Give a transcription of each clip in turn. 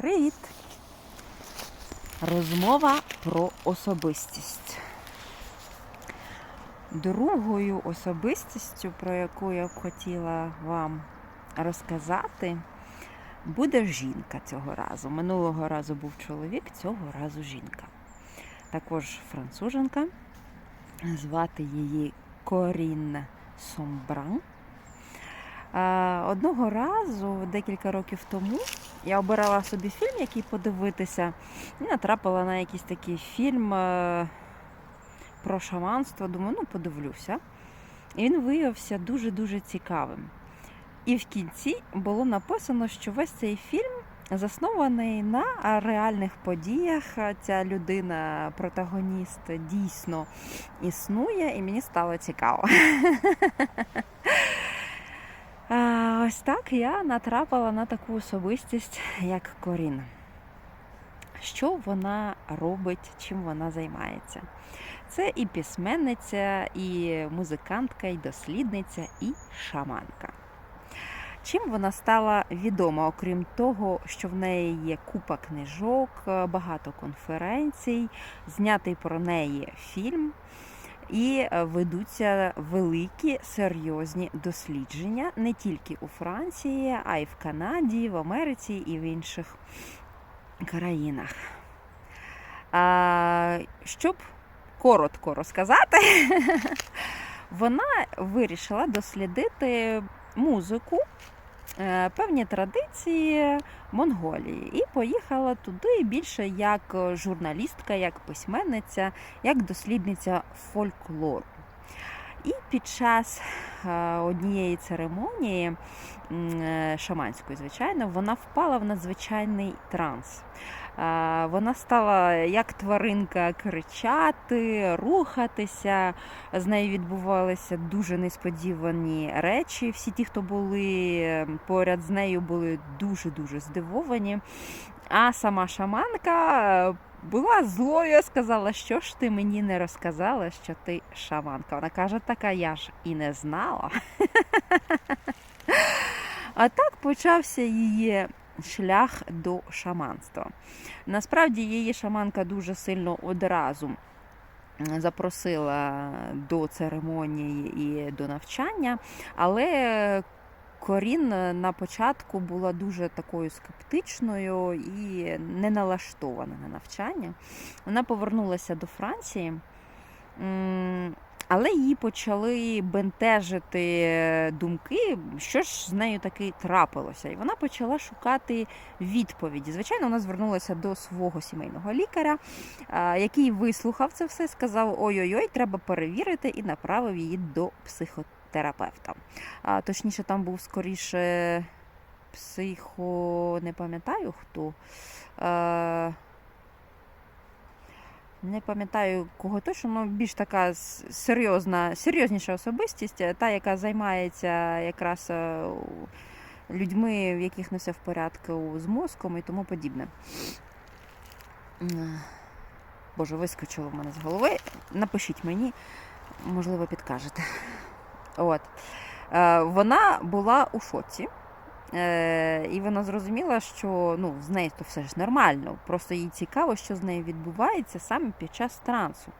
Привіт! Розмова про особистість. Другою особистістю, про яку я б хотіла вам розказати, буде жінка цього разу. Минулого разу був чоловік, цього разу жінка. Також француженка. Звати її Корін Сомбран. Одного разу, декілька років тому, я обирала собі фільм, який подивитися, і натрапила на якийсь такий фільм е, про шаманство. Думаю, ну подивлюся. І він виявився дуже-дуже цікавим. І в кінці було написано, що весь цей фільм заснований на реальних подіях. Ця людина, протагоніст, дійсно існує, і мені стало цікаво. Ось так я натрапила на таку особистість, як Корін. Що вона робить, чим вона займається? Це і письменниця, і музикантка, і дослідниця, і шаманка. Чим вона стала відома, окрім того, що в неї є купа книжок, багато конференцій, знятий про неї фільм. І е, ведуться великі серйозні дослідження не тільки у Франції, а й в Канаді, в Америці і в інших країнах. А, Щоб коротко розказати, вона вирішила дослідити музику, певні традиції Монголії і поїхала туди більше як журналістка, як письменниця, як дослідниця фольклору. І під час е, однієї церемонії е, шаманської, звичайно, вона впала в надзвичайний транс. Вона стала як тваринка кричати, рухатися. З нею відбувалися дуже несподівані речі. Всі ті, хто були поряд з нею, були дуже-дуже здивовані. А сама шаманка е, була злою, сказала, що ж ти мені не розказала, що ти шаманка. Вона каже, така я ж і не знала. А так почався її шлях до шаманства. Насправді її шаманка дуже сильно одразу запросила до церемонії і до навчання, але Корін на початку була дуже такою скептичною і не налаштована на навчання. Вона повернулася до Франції. Але її почали бентежити думки, що ж з нею таки трапилося. І вона почала шукати відповіді. Звичайно, вона звернулася до свого сімейного лікаря, який вислухав це все, сказав: ой-ой-ой, треба перевірити, і направив її до психотерапевта. Точніше, там був скоріше психо, не пам'ятаю хто. Не пам'ятаю кого точно, але більш така серйозна, серйозніша особистість, е, та, яка займається якраз е, людьми, в яких не все в порядку з мозком і тому подібне. Боже, вискочило в мене з голови. Напишіть мені, можливо, підкажете. От. Е, Вона була у шоці. Е, і вона зрозуміла, що ну, з нею то все ж нормально. Просто їй цікаво, що з нею відбувається саме під час трансу.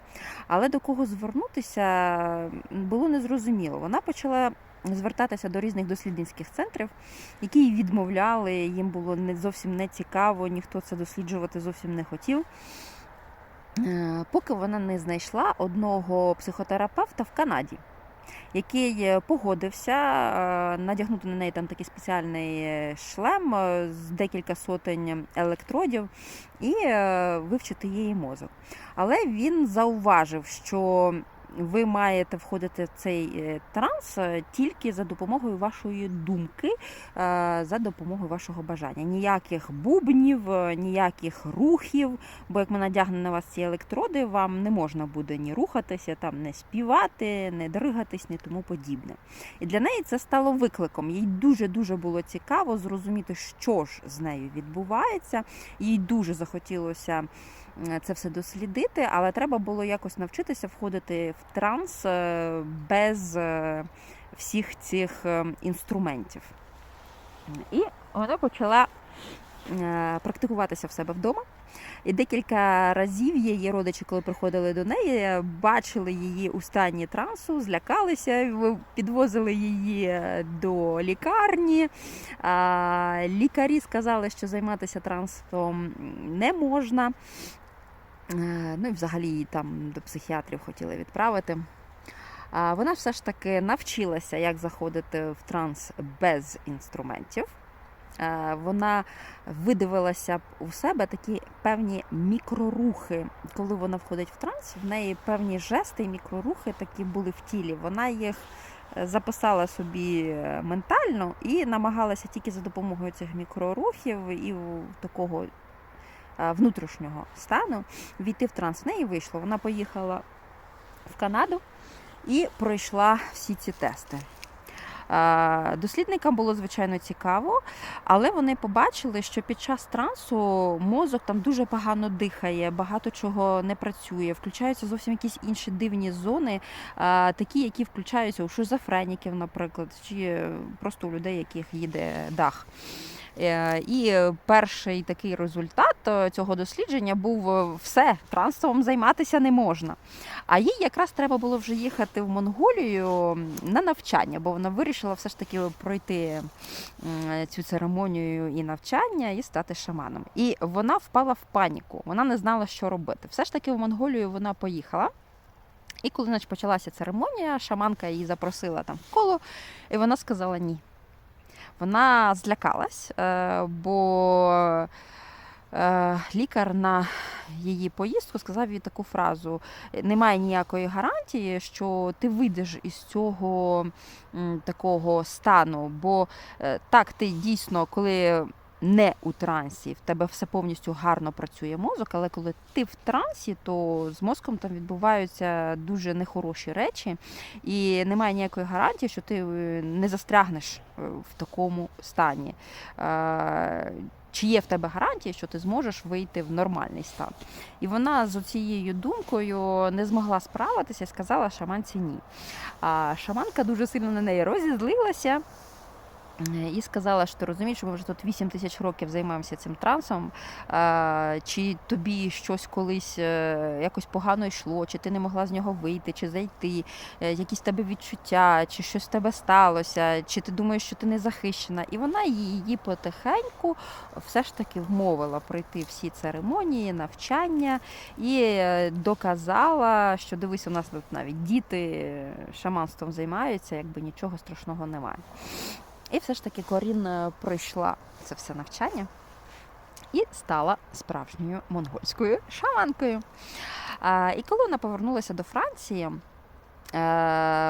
Але до кого звернутися було незрозуміло. Вона почала звертатися до різних дослідницьких центрів, які їй відмовляли, їм було не зовсім не цікаво, ніхто це досліджувати зовсім не хотів. Е, Поки вона не знайшла одного психотерапевта в Канаді, який е, погодився е, надягнути на неї там такий спеціальний е, шлем з декілька сотень електродів і вивчити її мозок. Але він зауважив, що ви маєте входити в цей е, транс е, тільки за допомогою вашої думки, е, за допомогою вашого бажання. Ніяких бубнів, ніяких рухів, бо як ми надягнемо на вас ці електроди, вам не можна буде ні рухатися, там не співати, не дригатись, ні тому подібне. І для неї це стало викликом. Їй дуже дуже було цікаво зрозуміти, що ж з нею відбувається. Їй дуже захотілося це все дослідити, але треба було якось навчитися входити в транс е, без е, всіх цих е, інструментів. І вона почала е, практикуватися в себе вдома. І декілька разів її родичі, коли приходили до неї, бачили її у стані трансу, злякалися, підвозили її е, до лікарні. Лікарі сказали, що займатися трансом не можна. Е, Ну і взагалі її там до психіатрів хотіли відправити. А Вона все ж таки навчилася, як заходити в транс без інструментів. Е, Вона видивилася у себе такі певні мікрорухи. Коли вона входить в транс, в неї певні жести і мікрорухи такі були в тілі. Вона їх е, записала собі ментально і намагалася тільки за допомогою цих мікрорухів і такого внутрішнього стану війти в транс. В неї вийшло. Вона поїхала в Канаду і пройшла всі ці тести. Е, Дослідникам було звичайно цікаво, але вони побачили, що під час трансу мозок там дуже погано дихає, багато чого не працює, включаються зовсім якісь інші дивні зони, е, такі, які включаються у шизофреніків, наприклад, чи просто у людей, яких їде дах. Е, І перший такий результат е, цього дослідження був е, все, трансом займатися не можна. А їй якраз треба було вже їхати в Монголію на навчання, бо вона вирішила все ж таки пройти цю церемонію і навчання і стати шаманом. І вона впала в паніку. Вона не знала, що робити. Все ж таки в Монголію вона поїхала. І коли значить, почалася церемонія, шаманка її запросила там в коло, і вона сказала ні. Вона злякалась, е, бо е, лікар на її поїздку сказав їй таку фразу: немає ніякої гарантії, що ти вийдеш із цього такого стану. Бо е, так, ти дійсно, коли не у трансі, в тебе все повністю гарно працює мозок, але коли ти в трансі, то з мозком там відбуваються дуже нехороші речі, і немає ніякої гарантії, що ти е, не застрягнеш е, в такому стані. Е, Чи є в тебе гарантія, що ти зможеш вийти в нормальний стан? І вона з цією думкою не змогла справитися і сказала шаманці ні. А шаманка дуже сильно на неї розізлилася. І сказала, що розумієш, що ми вже тут 8 тисяч років займаємося цим трансом. Чи тобі щось колись е, якось погано йшло, чи ти не могла з нього вийти, чи зайти, е, якісь в тебе відчуття, чи щось з тебе сталося, чи ти думаєш, що ти не захищена. І вона її потихеньку все ж таки вмовила пройти всі церемонії, навчання і е, доказала, що дивись, у нас тут навіть діти шаманством займаються, якби нічого страшного немає. І все ж таки Корін е, пройшла це все навчання і стала справжньою монгольською шаманкою. І коли вона повернулася до Франції, е,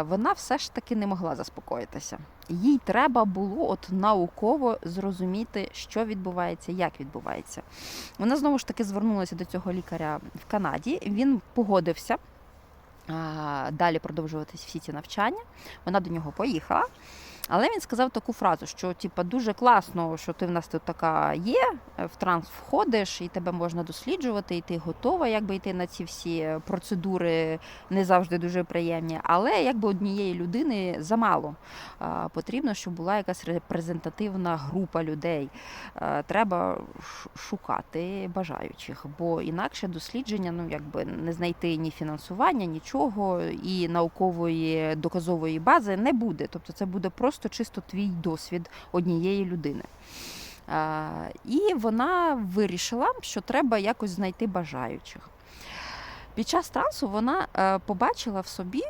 вона все ж таки не могла заспокоїтися. Їй треба було от науково зрозуміти, що відбувається, як відбувається. Вона знову ж таки звернулася до цього лікаря в Канаді. Він погодився далі продовжувати всі ці навчання. Вона до нього поїхала. Але він сказав таку фразу, що типа дуже класно, що ти в нас тут така є, е, в транс входиш, і тебе можна досліджувати, і ти готова якби йти на ці всі процедури, не завжди дуже приємні. Але якби однієї людини замало. Потрібно, щоб була якась репрезентативна група людей. Е, Треба шукати бажаючих, бо інакше дослідження, ну якби не знайти ні фінансування, нічого, і наукової доказової бази не буде. Тобто це буде просто чисто твій досвід однієї людини. І вона вирішила, що треба якось знайти бажаючих. Під час трансу вона е, побачила в собі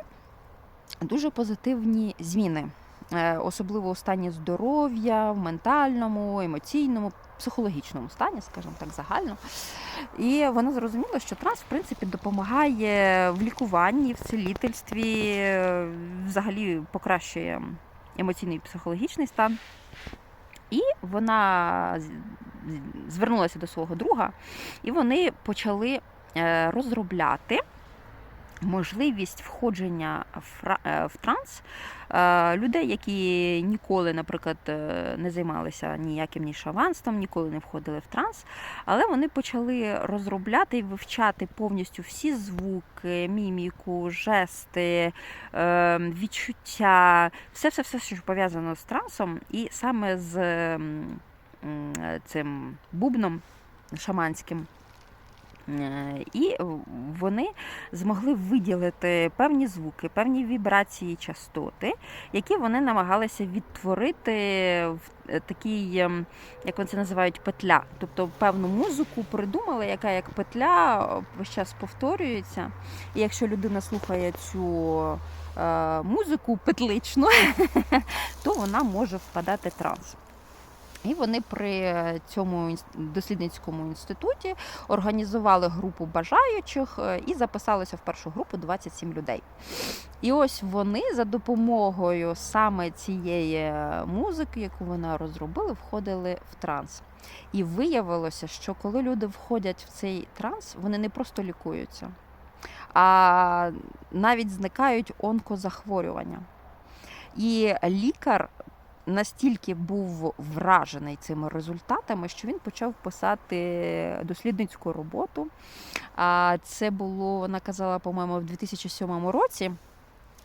дуже позитивні зміни, е, особливо у стані здоров'я, в ментальному, емоційному, психологічному стані, скажімо так, загально. І вона зрозуміла, що транс, в принципі, допомагає в лікуванні, в цілительстві, е, взагалі покращує емоційний і психологічний стан. І вона звернулася до свого друга, і вони почали е, розробляти можливість входження в е, транс е, людей, які ніколи, наприклад, е, не займалися ніяким ні шаванством, ніколи не входили в транс, але вони почали розробляти і вивчати повністю всі звуки, міміку, жести, відчуття, все, все, все, що пов'язано з трансом, і саме з. цим бубном шаманським. Е, І вони змогли виділити певні звуки, певні вібрації, частоти, які вони намагалися відтворити в е, такій, ем, як вони це називають, петля. Тобто певну музику придумали, яка як петля е, весь час повторюється. І якщо людина слухає цю музику петличну, то вона може впадати в транс. І вони при цьому дослідницькому інституті організували групу бажаючих е, і записалися в першу групу 27 людей. І ось вони за допомогою саме цієї е, музики, яку вони розробили, входили в транс. І виявилося, що коли люди входять в цей транс, вони не просто лікуються, а навіть зникають онкозахворювання. І лікар настільки був вражений цими результатами, що він почав писати дослідницьку роботу. А це було, вона казала, по-моєму, в 2007 році.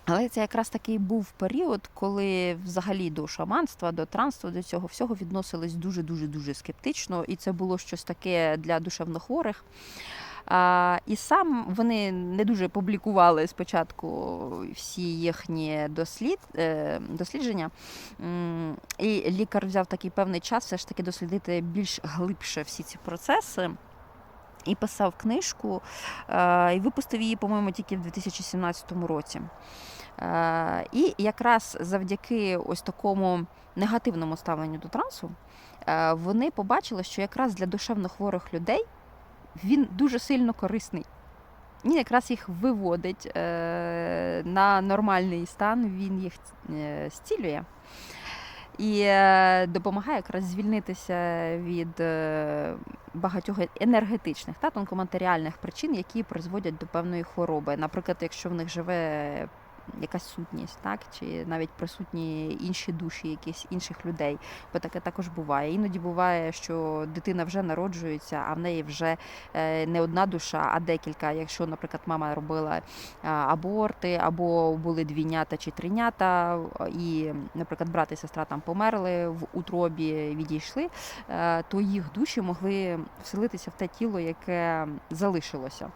Але це якраз такий був період, коли взагалі до шаманства, до транства, до цього всього відносились дуже дуже дуже скептично, і це було щось таке для душевнохворих. І сам вони не дуже публікували спочатку всі їхні дослід, е, дослідження. І лікар взяв такий певний час все ж таки дослідити більш глибше всі ці процеси. І писав книжку, е, і випустив її, по-моєму, тільки в 2017 році. Е, І якраз завдяки ось такому негативному ставленню до трансу, вони побачили, що якраз для душевно хворих людей він дуже сильно корисний. Він якраз їх виводить е, на нормальний стан, він їх е, зцілює і е, допомагає якраз звільнитися від багатьох енергетичних та тонкоматеріальних причин, які призводять до певної хвороби. Наприклад, якщо в них живе якась сутність, так чи навіть присутні інші душі, якісь інших людей, бо таке також буває. Іноді буває, що дитина вже народжується, а в неї вже е, не одна душа, а декілька. Якщо, наприклад, мама робила аборти, або були двійнята чи тринята, і, наприклад, брат і сестра там померли в утробі, відійшли, е, то їх душі могли вселитися в те тіло, яке залишилося.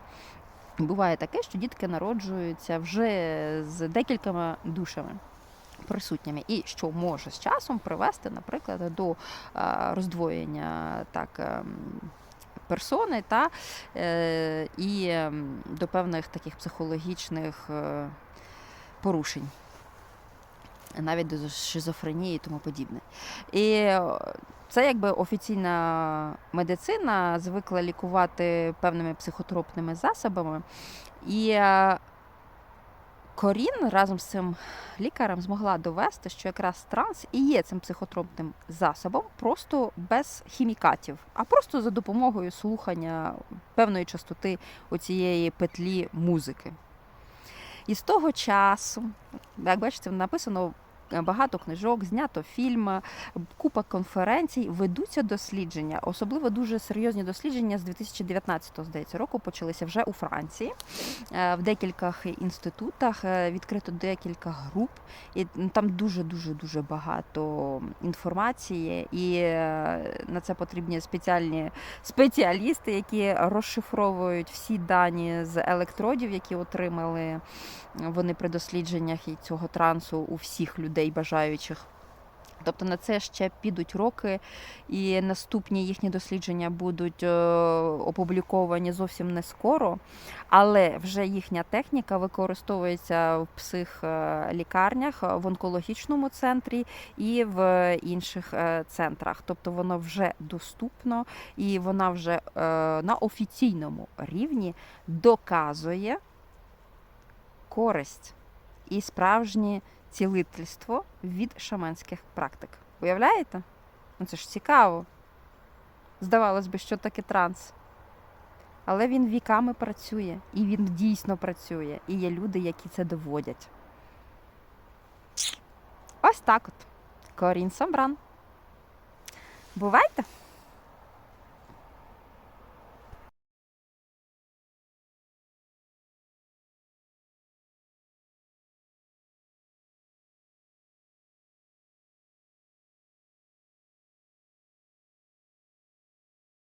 Буває таке, що дітки народжуються вже з декількома душами. Присутніми, і що може з часом привести, наприклад, до роздвоєння так, ем, персони та е, і ем, до певних таких психологічних е, порушень, навіть до шизофренії і тому подібне. І це якби офіційна медицина звикла лікувати певними психотропними засобами. І е, Корін разом з цим лікарем змогла довести, що якраз транс і є цим психотропним засобом, просто без хімікатів, а просто за допомогою слухання певної частоти оцієї петлі музики. І з того часу, як бачите, написано багато книжок, знято фільм, купа конференцій, ведуться дослідження, особливо дуже серйозні дослідження з 2019 здається року почалися вже у Франції. Е, В декількох інститутах е, відкрито декілька груп, і там дуже дуже дуже багато інформації, і е, на це потрібні спеціальні спеціалісти, які розшифровують всі дані з електродів, які отримали вони при дослідженнях і цього трансу у всіх людей бажаючих. Тобто на це ще підуть роки, і наступні їхні дослідження будуть е, опубліковані зовсім не скоро, але вже їхня техніка використовується в психлікарнях, в онкологічному центрі і в інших е, центрах. Тобто воно вже доступно і вона вже е, на офіційному рівні доказує користь і справжнє цілительство від шаманських практик. Уявляєте? Ну це ж цікаво. Здавалось би, що таке транс. Але він віками працює, і він дійсно працює. І є люди, які це доводять. Ось так от. Корін Самбран. Бувайте!